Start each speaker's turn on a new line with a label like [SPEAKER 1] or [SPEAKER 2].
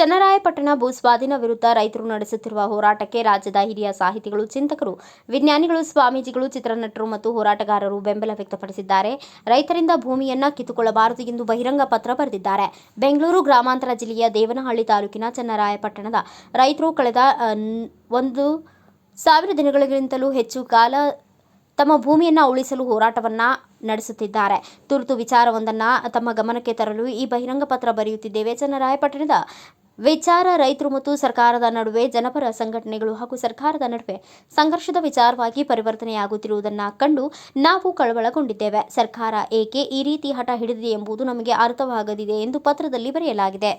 [SPEAKER 1] ಚನ್ನರಾಯಪಟ್ಟಣ ಭೂಸ್ವಾಧೀನ ವಿರುದ್ಧ ರೈತರು ನಡೆಸುತ್ತಿರುವ ಹೋರಾಟಕ್ಕೆ ರಾಜ್ಯದ ಹಿರಿಯ ಸಾಹಿತಿಗಳು, ಚಿಂತಕರು, ವಿಜ್ಞಾನಿಗಳು, ಸ್ವಾಮೀಜಿಗಳು, ಚಿತ್ರನಟರು ಮತ್ತು ಹೋರಾಟಗಾರರು ಬೆಂಬಲ ವ್ಯಕ್ತಪಡಿಸಿದ್ದಾರೆ. ರೈತರಿಂದ ಭೂಮಿಯನ್ನ ಕಿತ್ತುಕೊಳ್ಳಬಾರದು ಎಂದು ಬಹಿರಂಗ ಪತ್ರ ಬರೆದಿದ್ದಾರೆ. ಬೆಂಗಳೂರು ಗ್ರಾಮಾಂತರ ಜಿಲ್ಲೆಯ ದೇವನಹಳ್ಳಿ ತಾಲೂಕಿನ ಚನ್ನರಾಯಪಟ್ಟಣದ ರೈತರು ಕಳೆದ ಒಂದು ಸಾವಿರ ದಿನಗಳಿಗಿಂತಲೂ ಹೆಚ್ಚು ಕಾಲ ತಮ್ಮ ಭೂಮಿಯನ್ನು ಉಳಿಸಲು ಹೋರಾಟವನ್ನ ನಡೆಸುತ್ತಿದ್ದಾರೆ. ತುರ್ತು ವಿಚಾರವೊಂದನ್ನು ತಮ್ಮ ಗಮನಕ್ಕೆ ತರಲು ಈ ಬಹಿರಂಗ ಪತ್ರ ಬರೆಯುತ್ತಿದ್ದೇವೆ. ಚನ್ನರಾಯಪಟ್ಟಣದ ವಿಚಾರ ರೈತರು ಮತ್ತು ಸರ್ಕಾರದ ನಡುವೆ ಜನಪರ ಸಂಘಟನೆಗಳು ಹಾಗೂ ಸರ್ಕಾರದ ನಡುವೆ ಸಂಘರ್ಷದ ವಿಚಾರವಾಗಿ ಪರಿವರ್ತನೆಯಾಗುತ್ತಿರುವುದನ್ನು ಕಂಡು ನಾವು ಕಳವಳಗೊಂಡಿದ್ದೇವೆ. ಸರ್ಕಾರ ಏಕೆ ಈ ರೀತಿ ಹಠ ಹಿಡಿದಿದೆ ಎಂಬುದು ನಮಗೆ ಅರ್ಥವಾಗದಿದೆ ಎಂದು ಪತ್ರದಲ್ಲಿ ಬರೆಯಲಾಗಿದೆ.